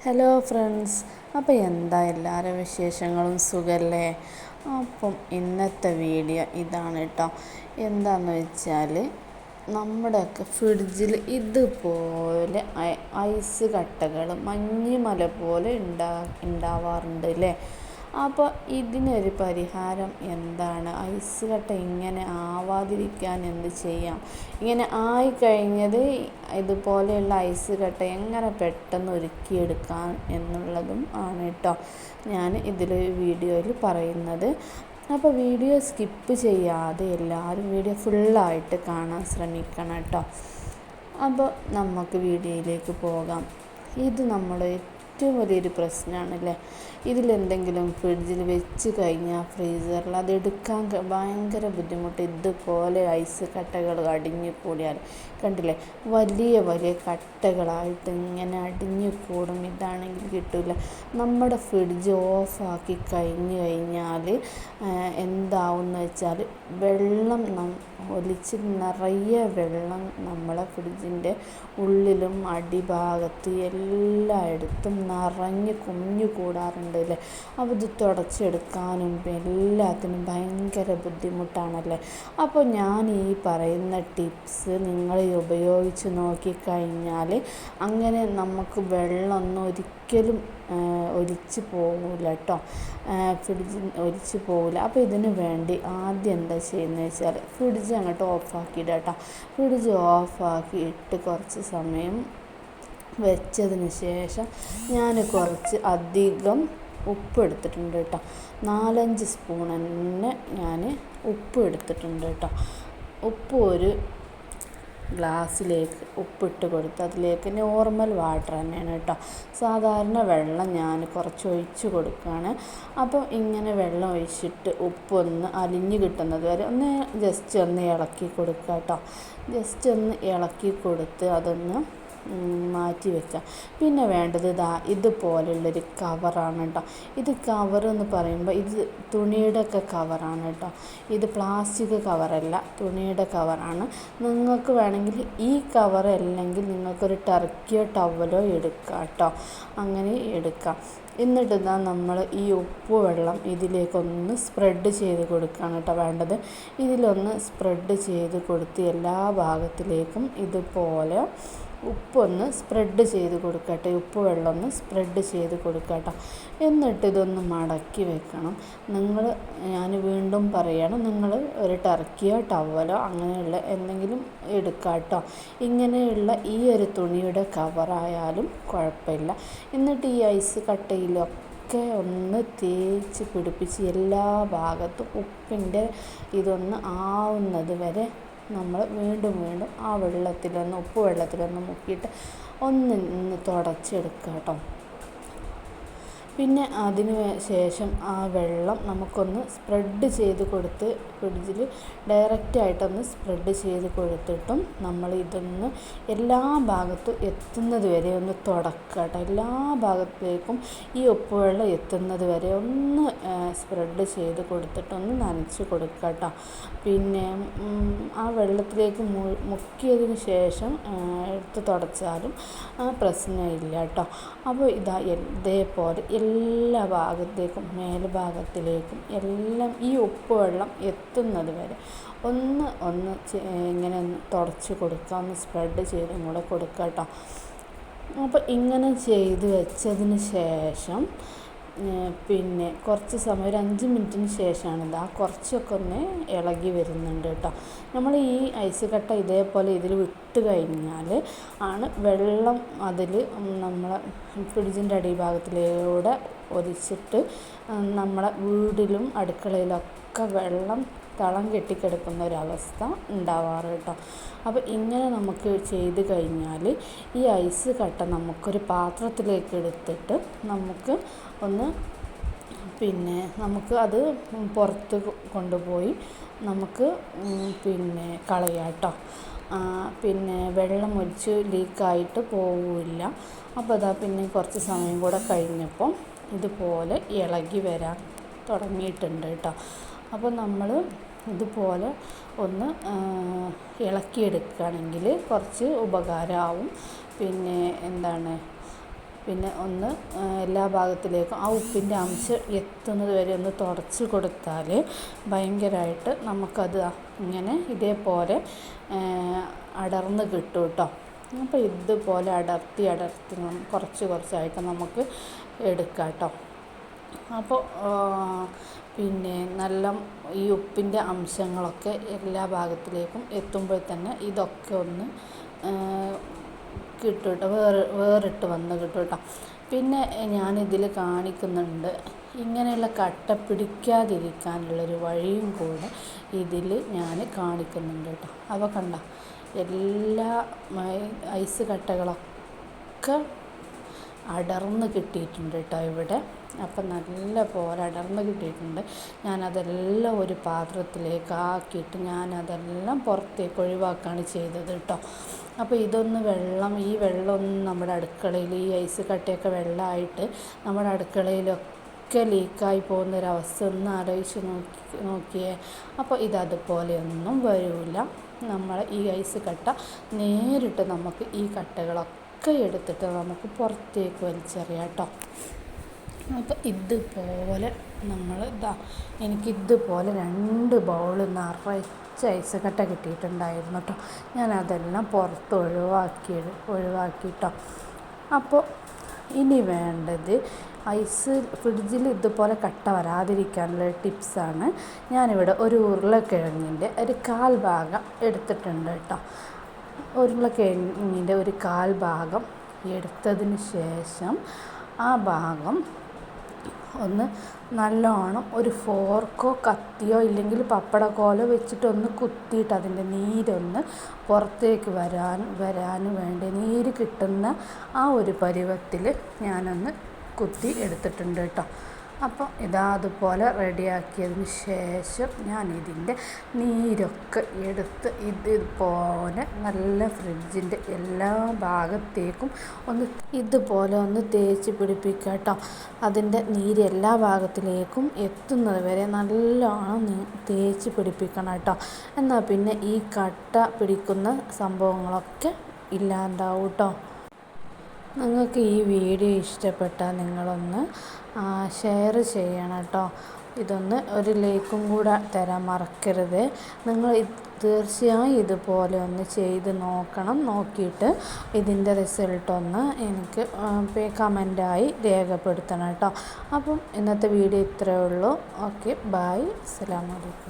Hello friends അപ്പോൾ എന്താ എല്ലാവരും വിശേഷങ്ങളും? സുഖമല്ലേ അപ്പം ഇന്നത്തെ വീഡിയോ ഇതാണ് കേട്ടോ എന്താണെന്ന് വെച്ചാൽ നമ്മുടെയൊക്കെ ഫ്രിഡ്ജിൽ ഇതുപോലെ ഐസ് കട്ടകൾ മഞ്ഞുമല പോലെ ഉണ്ടാ ഉണ്ടാവാറുണ്ട് അല്ലേ അപ്പോൾ ഇതിനൊരു പരിഹാരം എന്താണ്? ഐസ് കട്ട ഇങ്ങനെ ആവാതിരിക്കാൻ എന്ത് ചെയ്യാം? ഇങ്ങനെ ആയിക്കഴിഞ്ഞത് ഇതുപോലെയുള്ള ഐസ് കട്ട എങ്ങനെ പെട്ടെന്ന് ഒരുക്കിയെടുക്കാം എന്നുള്ളതും ആണ് കേട്ടോ ഞാൻ ഇതിൽ വീഡിയോയിൽ പറയുന്നത്. അപ്പോൾ വീഡിയോ സ്കിപ്പ് ചെയ്യാതെ എല്ലാവരും വീഡിയോ ഫുള്ളായിട്ട് കാണാൻ ശ്രമിക്കണം കേട്ടോ. അപ്പോൾ നമുക്ക് വീഡിയോയിലേക്ക് പോകാം. ഇത് നമ്മൾ ഏറ്റവും വലിയൊരു പ്രശ്നമാണല്ലേ? ഇതിലെന്തെങ്കിലും ഫ്രിഡ്ജിൽ വെച്ച് കഴിഞ്ഞാൽ ഫ്രീസറിൽ അത് എടുക്കാൻ ഭയങ്കര ബുദ്ധിമുട്ട്. ഇതുപോലെ ഐസ് കട്ടകൾ അടിഞ്ഞു കൂടിയാൽ കണ്ടില്ലേ? വലിയ വലിയ കട്ടകളായിട്ട് ഇങ്ങനെ അടിഞ്ഞു കൂടും. ഇതാണെങ്കിൽ കിട്ടില്ല നമ്മുടെ ഫ്രിഡ്ജ് ഓഫാക്കി കഴിഞ്ഞു കഴിഞ്ഞാൽ എന്താവുമെന്ന് വെച്ചാൽ വെള്ളം ഒലിച്ച് നിറയെ വെള്ളം നമ്മളെ ഫ്രിഡ്ജിന്റെ ഉള്ളിലും അടിഭാഗത്ത് എല്ലായിടത്തും നിറഞ്ഞ് കുഞ്ഞു കൂടാറുണ്ട് അല്ലേ? അപ്പോൾ ഇത് തുടച്ചെടുക്കാനും എല്ലാത്തിനും ഭയങ്കര ബുദ്ധിമുട്ടാണല്ലേ? അപ്പോൾ ഞാൻ ഈ പറയുന്ന ടിപ്സ് നിങ്ങൾ ഉപയോഗിച്ച് നോക്കിക്കഴിഞ്ഞാൽ അങ്ങനെ നമുക്ക് വെള്ളമൊന്നും ഒരിക്കലും ഒലിച്ച് പോകില്ല കേട്ടോ. ഫ്രിഡ്ജ് ഒലിച്ച് പോകില്ല അപ്പോൾ ഇതിന് വേണ്ടി ആദ്യം എന്താ ചെയ്യുന്നത് വെച്ചാൽ ഫ്രിഡ്ജ് അങ്ങോട്ട് ഓഫാക്കിയിടാം കേട്ടോ. ഫ്രിഡ്ജ് ഓഫാക്കി ഇട്ട് കുറച്ച് സമയം വെച്ചതിന് ശേഷം ഞാൻ കുറച്ച് അധികം ഉപ്പ് എടുത്തിട്ടുണ്ട് കേട്ടോ. നാലഞ്ച് സ്പൂൺ തന്നെ ഞാൻ ഉപ്പ് എടുത്തിട്ടുണ്ട് കേട്ടോ. ഉപ്പ് ഒരു ഗ്ലാസ്സിലേക്ക് ഉപ്പിട്ട് കൊടുത്ത് അതിലേക്ക് നോർമൽ വാട്ടർ തന്നെയാണ് കേട്ടോ. സാധാരണ വെള്ളം ഞാൻ കുറച്ച് ഒഴിച്ച് കൊടുക്കുകയാണ്. അപ്പോൾ ഇങ്ങനെ വെള്ളം ഒഴിച്ചിട്ട് ഉപ്പൊന്ന് അലിഞ്ഞ് കിട്ടുന്നത് വരെ ഒന്ന് ജസ്റ്റ് ഒന്ന് ഇളക്കി കൊടുക്കുക കേട്ടോ. ജസ്റ്റ് ഒന്ന് ഇളക്കി കൊടുത്ത് അതൊന്ന് മാറ്റി വെക്കുക. പിന്നെ വേണ്ടത് ഇതാ ഇതുപോലുള്ളൊരു കവറാണ് കേട്ടോ ഇത് കവർ എന്ന് പറയുമ്പോൾ ഇത് തുണിയുടെ ഒക്കെ കവറാണ് കേട്ടോ ഇത് പ്ലാസ്റ്റിക് കവറല്ല തുണിയുടെ കവറാണ് നിങ്ങൾക്ക് വേണമെങ്കിൽ ഈ കവർ അല്ലെങ്കിൽ നിങ്ങൾക്കൊരു ടർക്കിയോ ടവലോ എടുക്കാം കേട്ടോ അങ്ങനെ എടുക്കാം. എന്നിട്ട് ഇതാ നമ്മൾ ഈ ഉപ്പ് വെള്ളം ഇതിലേക്കൊന്ന് സ്പ്രെഡ് ചെയ്ത് കൊടുക്കുകയാണ് കേട്ടോ വേണ്ടത്. ഇതിലൊന്ന് സ്പ്രെഡ് ചെയ്ത് കൊടുത്ത് എല്ലാ ഭാഗത്തിലേക്കും ഇതുപോലെ ഉപ്പൊന്ന് സ്പ്രെഡ് ചെയ്ത് കൊടുക്കട്ടെ. ഉപ്പ് വെള്ളം ഒന്ന് സ്പ്രെഡ് ചെയ്ത് കൊടുക്കട്ടോ. എന്നിട്ട് ഇതൊന്ന് മടക്കി വെക്കണം. നിങ്ങൾ ഞാൻ വീണ്ടും പറയണം നിങ്ങൾ ഒരു ടർക്കിയോ ടവലോ അങ്ങനെയുള്ള എന്തെങ്കിലും എടുക്കാട്ടോ കേട്ടോ ഇങ്ങനെയുള്ള ഈ ഒരു തുണിയുടെ കവറായാലും കുഴപ്പമില്ല. എന്നിട്ട് ഈ ഐസ് കട്ടയിലൊക്കെ ഒക്കെ ഒന്ന് തേച്ച് പിടിപ്പിച്ച് എല്ലാ ഭാഗത്തും ഉപ്പിന്റെ ഇതൊന്ന് ആവുന്നത് വരെ നമ്മൾ വീണ്ടും വീണ്ടും ആ വെള്ളത്തിലൊന്ന് ഉപ്പ് വെള്ളത്തിലൊന്ന് മുക്കിയിട്ട് ഒന്ന് ഒന്ന് തുടച്ചെടുക്കുക കേട്ടോ പിന്നെ അതിന് ശേഷം ആ വെള്ളം നമുക്കൊന്ന് സ്പ്രെഡ് ചെയ്ത് കൊടുത്ത് ഫ്രിഡ്ജിൽ ഡയറക്റ്റായിട്ടൊന്ന് സ്പ്രെഡ് ചെയ്ത് കൊടുത്തിട്ടും നമ്മൾ ഇതൊന്ന് എല്ലാ ഭാഗത്തും എത്തുന്നത് വരെ ഒന്ന് തുടക്കുക കേട്ടോ എല്ലാ ഭാഗത്തേക്കും ഈ ഉപ്പ് വെള്ളം എത്തുന്നത് വരെ ഒന്ന് സ്പ്രെഡ് ചെയ്ത് കൊടുത്തിട്ടൊന്ന് നനച്ച് കൊടുക്കുക പിന്നെ ആ വെള്ളത്തിലേക്ക് മുക്കിയതിന് ശേഷം എടുത്ത് തുടച്ചാലും പ്രശ്നമില്ല കേട്ടോ അപ്പോൾ ഇതാ ഇതേപോലെ എല്ലാ ഭാഗത്തേക്കും മേൽഭാഗത്തിലേക്കും എല്ലാം ഈ ഉപ്പ് വെള്ളം എത്തുന്നത് വരെ. ഒന്ന് ഒന്ന് ഇങ്ങനെ ഒന്ന് തുടച്ച് കൊടുക്കുക. ഒന്ന് സ്പ്രെഡ് ചെയ്തും കൂടെ കൊടുക്കുക കേട്ടോ അപ്പോൾ ഇങ്ങനെ ചെയ്ത് വെച്ചതിന് ശേഷം പിന്നെ കുറച്ച് സമയം ഒരു അഞ്ച് മിനിറ്റിന് ശേഷമാണ് ഇത് ആ കുറച്ചൊക്കെ ഒന്ന് ഇളകി വരുന്നുണ്ട് കേട്ടോ. നമ്മൾ ഈ ഐസ് കട്ട ഇതേപോലെ ഇതിൽ വിട്ട് കഴിഞ്ഞാൽ ആണ് വെള്ളം അതിൽ നമ്മളെ ഫ്രിഡ്ജിന്റെ അടിഭാഗത്തിലൂടെ ഒലിച്ചിട്ട് നമ്മളെ വീടിലും അടുക്കളയിലൊക്കെ വെള്ളം തളം കെട്ടിക്കിടക്കുന്ന ഒരവസ്ഥ ഉണ്ടാവാറ് കേട്ടോ. അപ്പോൾ ഇങ്ങനെ നമുക്ക് ചെയ്ത് കഴിഞ്ഞാൽ ഈ ഐസ് കട്ട നമുക്കൊരു പാത്രത്തിലേക്ക് എടുത്തിട്ട് നമുക്ക് ഒന്ന് പിന്നെ നമുക്ക് അത് പുറത്ത് കൊണ്ടുപോയി നമുക്ക് പിന്നെ കളയാം കേട്ടോ. പിന്നെ വെള്ളം ഒഴിച്ച് ലീക്കായിട്ട് പോവില്ല അപ്പോൾ അതാ പിന്നെ കുറച്ച് സമയം കൂടെ കഴിഞ്ഞപ്പോൾ ഇതുപോലെ ഇളകി വരാൻ തുടങ്ങിയിട്ടുണ്ട് കേട്ടോ. അപ്പോൾ നമ്മൾ ഇതുപോലെ ഒന്ന് ഇളക്കിയെടുക്കുകയാണെങ്കിൽ കുറച്ച് ഉപകാരമാവും. പിന്നെ എന്താണ്? പിന്നെ ഒന്ന് എല്ലാ ഭാഗത്തിലേക്കും ആ ഉപ്പിന്റെ അംശം എത്തുന്നത് വരെ ഒന്ന് തുടച്ച് കൊടുത്താൽ ഭയങ്കരമായിട്ട് നമുക്കത് ഇങ്ങനെ ഇതേപോലെ അടർന്ന് കിട്ടും കേട്ടോ. അപ്പോൾ ഇതുപോലെ അടർത്തി അടർത്തി കുറച്ച് കുറച്ചായിട്ട് നമുക്ക് എടുക്കാം കേട്ടോ. അപ്പോൾ പിന്നെ നല്ല ഈ ഉപ്പിന്റെ അംശങ്ങളൊക്കെ എല്ലാ ഭാഗത്തിലേക്കും എത്തുമ്പോൾ തന്നെ ഇതൊക്കെ ഒന്ന് കിട്ടും കേട്ടോ. വേറെ വേറിട്ട് വന്ന് കിട്ടും കേട്ടോ. പിന്നെ ഞാനിതിൽ കാണിക്കുന്നുണ്ട്. ഇങ്ങനെയുള്ള കട്ട പിടിക്കാതിരിക്കാനുള്ളൊരു വഴിയും കൂടെ ഇതിൽ ഞാൻ കാണിക്കുന്നുണ്ട് കേട്ടോ. അപ്പോൾ കണ്ട? എല്ലാ ഐസ് കട്ടകളൊക്കെ അടർന്ന് കിട്ടിയിട്ടുണ്ട് കേട്ടോ ഇവിടെ. അപ്പം നല്ല പോലെ അടർന്ന് കിട്ടിയിട്ടുണ്ട്. ഞാനതെല്ലാം ഒരു പാത്രത്തിലേക്ക് ആക്കിയിട്ട് ഞാനതെല്ലാം പുറത്തേക്ക് ഒഴിവാക്കുകയാണ് ചെയ്തത് കേട്ടോ. അപ്പോൾ ഇതൊന്ന് വെള്ളം ഈ വെള്ളമൊന്നും നമ്മുടെ അടുക്കളയിൽ ഈ ഐസ് കട്ടയൊക്കെ വെള്ളമായിട്ട് നമ്മുടെ അടുക്കളയിലൊക്കെ ലീക്കായി പോകുന്നൊരവസ്ഥ ഒന്ന് ആലോചിച്ച് നോക്കി നോക്കിയേ. അപ്പോൾ ഇത് അതുപോലെയൊന്നും വരില്ല നമ്മൾ ഈ ഐസ് കട്ട നേരിട്ട് നമുക്ക് ഈ കട്ടകളൊക്കെ എടുത്തിട്ട് നമുക്ക് പുറത്തേക്ക് വലിച്ചെറിയാം കേട്ടോ. അപ്പോൾ ഇതുപോലെ നമ്മൾ ഇതാ എനിക്കിതുപോലെ രണ്ട് ബൗൾ നിറച്ച് ഐസ് കട്ട കിട്ടിയിട്ടുണ്ടായിരുന്നു കേട്ടോ. ഞാനതെല്ലാം പുറത്ത് ഒഴിവാക്കി ഒഴിവാക്കിയിട്ടോ അപ്പോൾ ഇനി വേണ്ടത് ഐസ് ഫ്രിഡ്ജിൽ ഇതുപോലെ കട്ട വരാതിരിക്കാനുള്ള ടിപ്സാണ് ഞാനിവിടെ ഒരു ഉരുളക്കിഴങ്ങിന്റെ ഒരു കാൽ ഭാഗം എടുത്തിട്ടുണ്ട് കേട്ടോ. ഉരുളക്കിഴങ്ങിന്റെ ഒരു കാൽ ഭാഗം എടുത്തതിന് ശേഷം ആ ഭാഗം ഒന്ന് നല്ലോണം ഒരു ഫോർക്കോ കത്തിയോ ഇല്ലെങ്കിൽ പപ്പടക്കോലോ വെച്ചിട്ടൊന്ന് കുത്തിയിട്ട് അതിന്റെ നീരൊന്ന് പുറത്തേക്ക് വരാൻ വരാൻ വേണ്ടി നീര് കിട്ടുന്ന ആ ഒരു പരുവത്തിൽ ഞാനൊന്ന് കുത്തി എടുത്തിട്ടുണ്ട് കേട്ടോ. അപ്പോൾ ഇതാ അതുപോലെ റെഡിയാക്കിയതിന് ശേഷം ഞാൻ ഇതിന്റെ നീരൊക്കെ എടുത്ത് ഇതുപോലെ നല്ല ഫ്രിഡ്ജിന്റെ എല്ലാ ഭാഗത്തേക്കും ഒന്ന് ഇതുപോലെ ഒന്ന് തേച്ച് പിടിപ്പിക്കുക കേട്ടോ. അതിന്റെ നീര് എല്ലാ ഭാഗത്തിലേക്കും എത്തുന്നത് വരെ നല്ലോണം തേച്ച് പിടിപ്പിക്കണം കേട്ടോ. എന്നാൽ പിന്നെ ഈ കട്ട പിടിക്കുന്ന സംഭവങ്ങളൊക്കെ ഇല്ലാണ്ടാവും കേട്ടോ. നിങ്ങൾക്ക് ഈ വീഡിയോ ഇഷ്ടപ്പെട്ടാൽ നിങ്ങളൊന്ന് ഷെയർ ചെയ്യണം കേട്ടോ ഇതൊന്ന് ഒരു ലൈക്കും കൂടെ തരാൻ മറക്കരുത്. നിങ്ങൾ തീർച്ചയായും ഇതുപോലെ ഒന്ന് ചെയ്ത് നോക്കണം. നോക്കിയിട്ട് ഇതിന്റെ റിസൾട്ട് ഒന്ന് എനിക്ക് കമന്റായി രേഖപ്പെടുത്തണം കേട്ടോ അപ്പം ഇന്നത്തെ വീഡിയോ ഇത്രയേ ഉള്ളൂ. ഓക്കെ ബായ് അസ്സാം വലൈക്കും